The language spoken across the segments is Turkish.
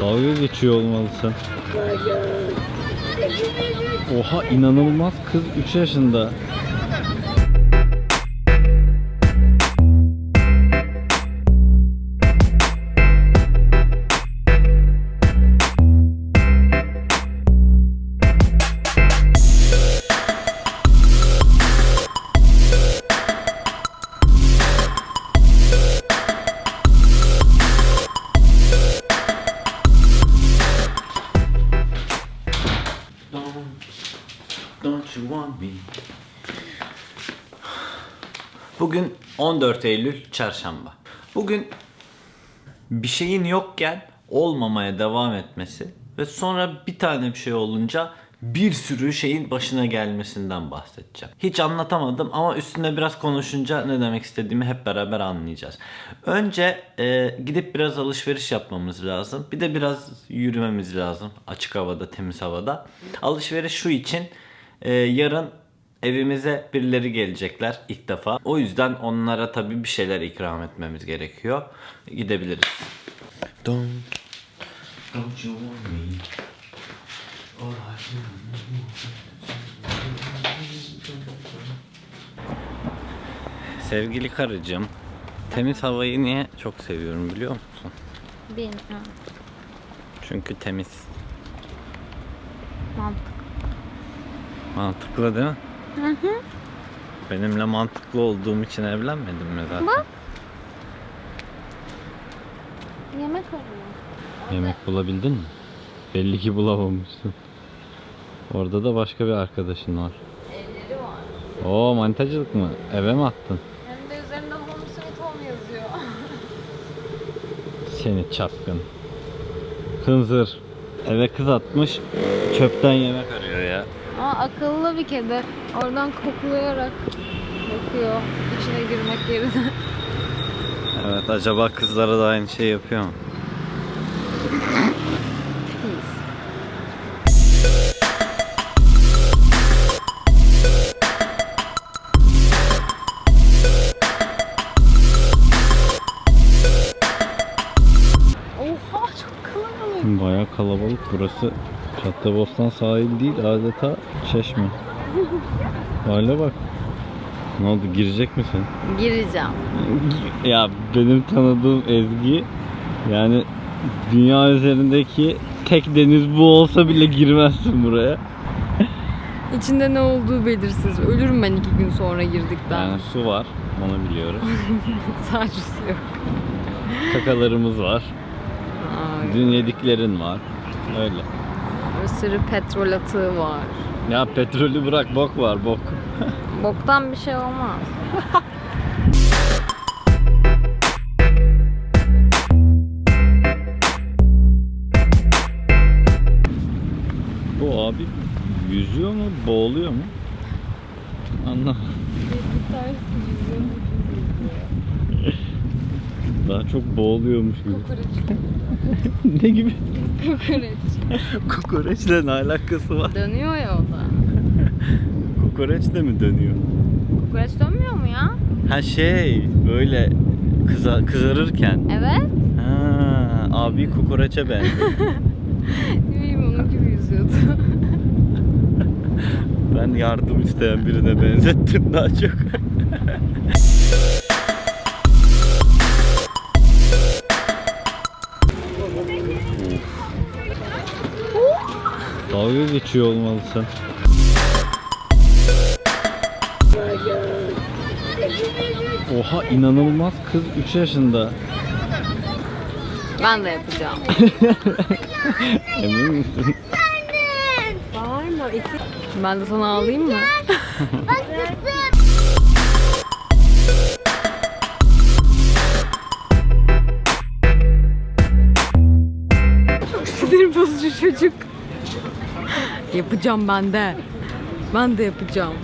Dalga geçiyor olmalısın. Oha inanılmaz kız 3 yaşında. Bugün 14 Eylül Çarşamba. Bugün bir şeyin yokken olmamaya devam etmesi ve sonra bir tane bir şey olunca bir sürü şeyin başına gelmesinden bahsedeceğim. Hiç anlatamadım ama üstüne biraz konuşunca ne demek istediğimi hep beraber anlayacağız. Önce e, gidip biraz alışveriş yapmamız lazım. Bir de biraz yürümemiz lazım açık havada, temiz havada. Alışveriş şu için e, yarın evimize birileri gelecekler ilk defa. O yüzden onlara tabii bir şeyler ikram etmemiz gerekiyor. Gidebiliriz. Don't, don't you want me? Sevgili karıcığım, temiz havayı niye çok seviyorum biliyor musun? Bilmiyorum. Çünkü temiz. Mantık. Mantıklı değil mi? Hı hı. Benimle mantıklı olduğum için evlenmedin mi zaten? Bak. Yemek arıyor. Yemek bulabildin mi? Belli ki bulamamışsın. Orada da başka bir arkadaşın var. Elleri var. Oo manitacılık mı? Eve mi attın? Hem de üzerinde home sweet home yazıyor. Seni çapkın. Hınzır. Eve kız atmış. Çöpten yemek arıyor ya. Ama akıllı bir kedi. Oradan koklayarak bakıyor. İçine girmek yerine. Evet acaba kızlara da aynı şey yapıyor mu? Baya kalabalık burası. Caddebostan sahil değil adeta çeşme. Hale bak. Ne oldu girecek misin? Gireceğim. Ya benim tanıdığım Ezgi yani dünya üzerindeki tek deniz bu olsa bile girmezsin buraya. İçinde ne olduğu belirsiz. Ölürüm ben iki gün sonra girdikten. Yani su var onu biliyoruz. Sadece su yok. Kakalarımız var. Ay, Dün yediklerin var. Öyle. bir sürü petrol atığı var. Ya petrolü bırak bok var bok. Boktan bir şey olmaz. Bu abi yüzüyor mu boğuluyor mu? Anlamadım. Daha çok boğuluyormuş gibi. ne gibi? Kokoreç. Kokoreçle ne alakası var? Dönüyor ya o da. Kokoreç de mi dönüyor? Kokoreç dönmüyor mu ya? Ha şey böyle kıza, kızarırken. Evet. Ha, abi kokoreçe benziyor. Ne bileyim onun gibi yüzüyordu. ben yardım isteyen birine benzettim daha çok. Dalga geçiyor olmalısın. Oha inanılmaz kız 3 yaşında. ben de yapacağım. Emin misin? Bağırma. Ben de sana ağlayayım mı? Çok sinir bozucu çocuk. Yapacağım ben de. Ben de yapacağım.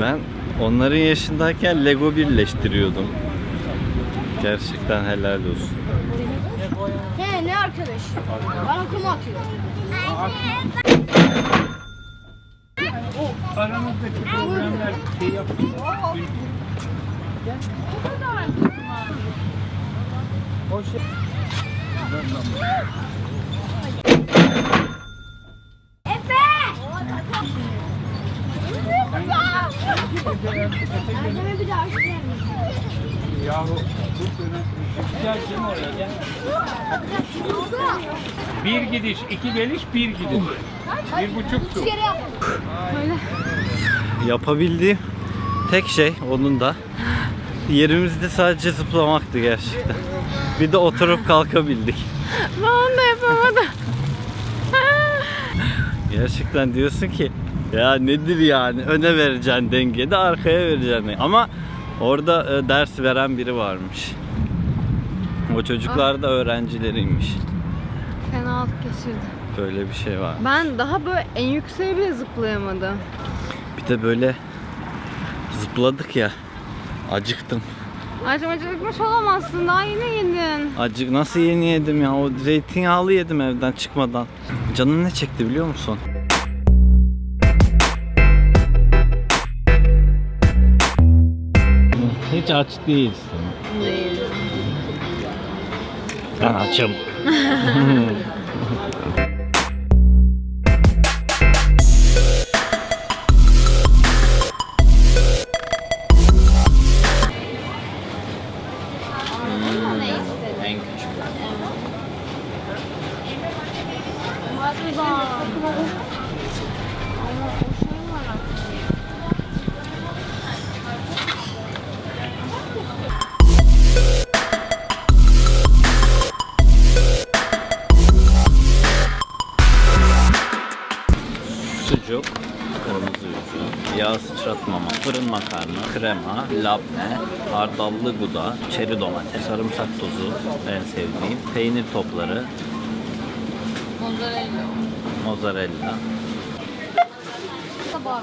Ben onların yaşındayken Lego birleştiriyordum. Gerçekten helal olsun. He ne arkadaş? Bana kum atıyor. aranızdaki problemler şey yapıyor. O şey Anneme bir daha isterim. Yahu bu dönem gel Cem oraya gel. Bir gidiş, iki geliş, bir gidiş. Bir buçuk tur. Yap. Yapabildiğim tek şey onun da yerimizde sadece zıplamaktı gerçekten. Bir de oturup kalkabildik. Ben onu da yapamadım. Gerçekten diyorsun ki ya nedir yani öne vereceksin dengeyi de arkaya vereceksin. Ama orada e, ders veren biri varmış. O çocuklar da öğrencileriymiş. Fenalık geçirdim. Böyle bir şey var. Ben daha böyle en yükseğe bile zıplayamadım. Bir de böyle zıpladık ya. Acıktım. Acım acıkmış olamazsın. Daha yeni yedin. Acık nasıl yeni yedim ya? O zeytinyağlı yedim evden çıkmadan. Canım ne çekti biliyor musun? Hiç aç değilsin. Değil. Ben açım. En küçük. Hadi bak. Sucuk, yağ sıçratmama, fırın makarna, krema, labne, hardallı guda, çeri domates, sarımsak tozu en sevdiğim, peynir topları, Mozzarella. mozzarella, Sabah.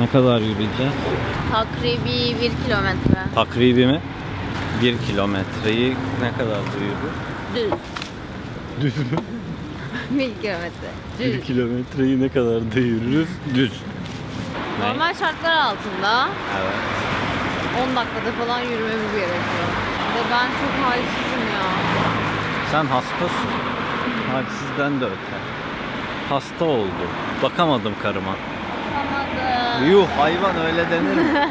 Ne kadar yürüyeceğiz? Takribi bir kilometre. Takribi mi? 1 kilometreyi ne kadar yürü? Düz. Düz mü? Bir kilometre. 1 Düz. kilometreyi ne kadar da yürürüz? Düz. Ne? Normal şartlar altında Evet. 10 dakikada falan yürümemiz gerekiyor. Ve ben çok halsizim ya. Sen hastasın. Halsizden de öte. Hasta oldu. Bakamadım karıma. Yapamadım. Yuh hayvan öyle denir mi?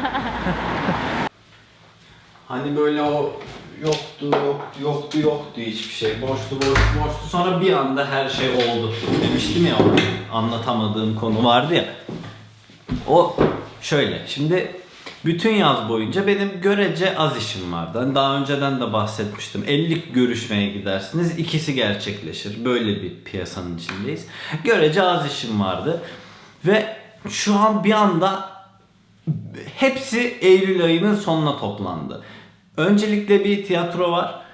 hani böyle o yoktu yoktu yoktu yoktu hiçbir şey. Boştu boştu boştu. Sonra bir anda her şey oldu. Demiştim ya o anlatamadığım konu vardı ya. O şöyle şimdi bütün yaz boyunca benim görece az işim vardı. Hani daha önceden de bahsetmiştim. 50 görüşmeye gidersiniz. ikisi gerçekleşir. Böyle bir piyasanın içindeyiz. Görece az işim vardı. Ve şu an bir anda hepsi Eylül ayının sonuna toplandı. Öncelikle bir tiyatro var.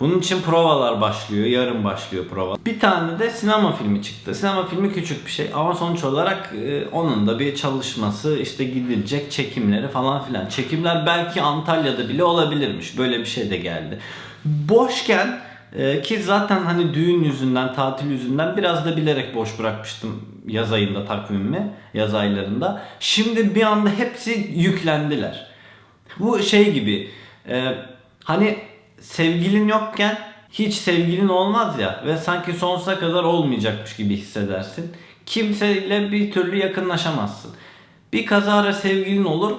Bunun için provalar başlıyor. Yarın başlıyor prova. Bir tane de sinema filmi çıktı. Sinema filmi küçük bir şey ama sonuç olarak e, onun da bir çalışması, işte gidilecek çekimleri falan filan. Çekimler belki Antalya'da bile olabilirmiş. Böyle bir şey de geldi. Boşken e, ki zaten hani düğün yüzünden, tatil yüzünden biraz da bilerek boş bırakmıştım yaz ayında takvimimi, yaz aylarında. Şimdi bir anda hepsi yüklendiler. Bu şey gibi e, hani sevgilin yokken hiç sevgilin olmaz ya ve sanki sonsuza kadar olmayacakmış gibi hissedersin. Kimseyle bir türlü yakınlaşamazsın. Bir kazara sevgilin olur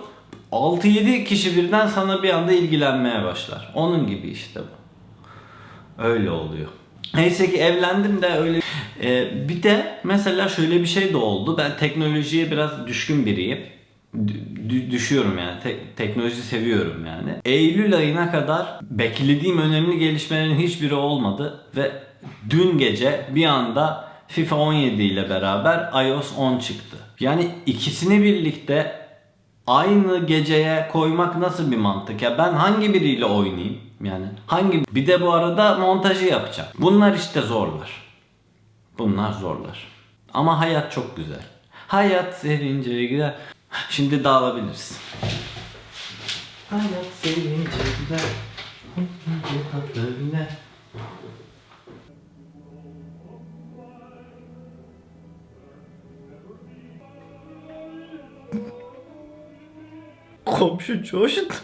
6-7 kişi birden sana bir anda ilgilenmeye başlar. Onun gibi işte bu. Öyle oluyor. Neyse ki evlendim de öyle. Ee, bir de mesela şöyle bir şey de oldu. Ben teknolojiye biraz düşkün biriyim. Dü- düşüyorum yani. Te- teknoloji seviyorum yani. Eylül ayına kadar beklediğim önemli gelişmelerin hiçbiri olmadı ve dün gece bir anda FIFA 17 ile beraber iOS 10 çıktı. Yani ikisini birlikte aynı geceye koymak nasıl bir mantık ya? Ben hangi biriyle oynayayım? Yani hangi bir de bu arada montajı yapacağım. Bunlar işte zorlar. Bunlar zorlar. Ama hayat çok güzel. Hayat sevince güzel. Şimdi dağılabiliriz. Hayat sevince biner. Komşu coştu.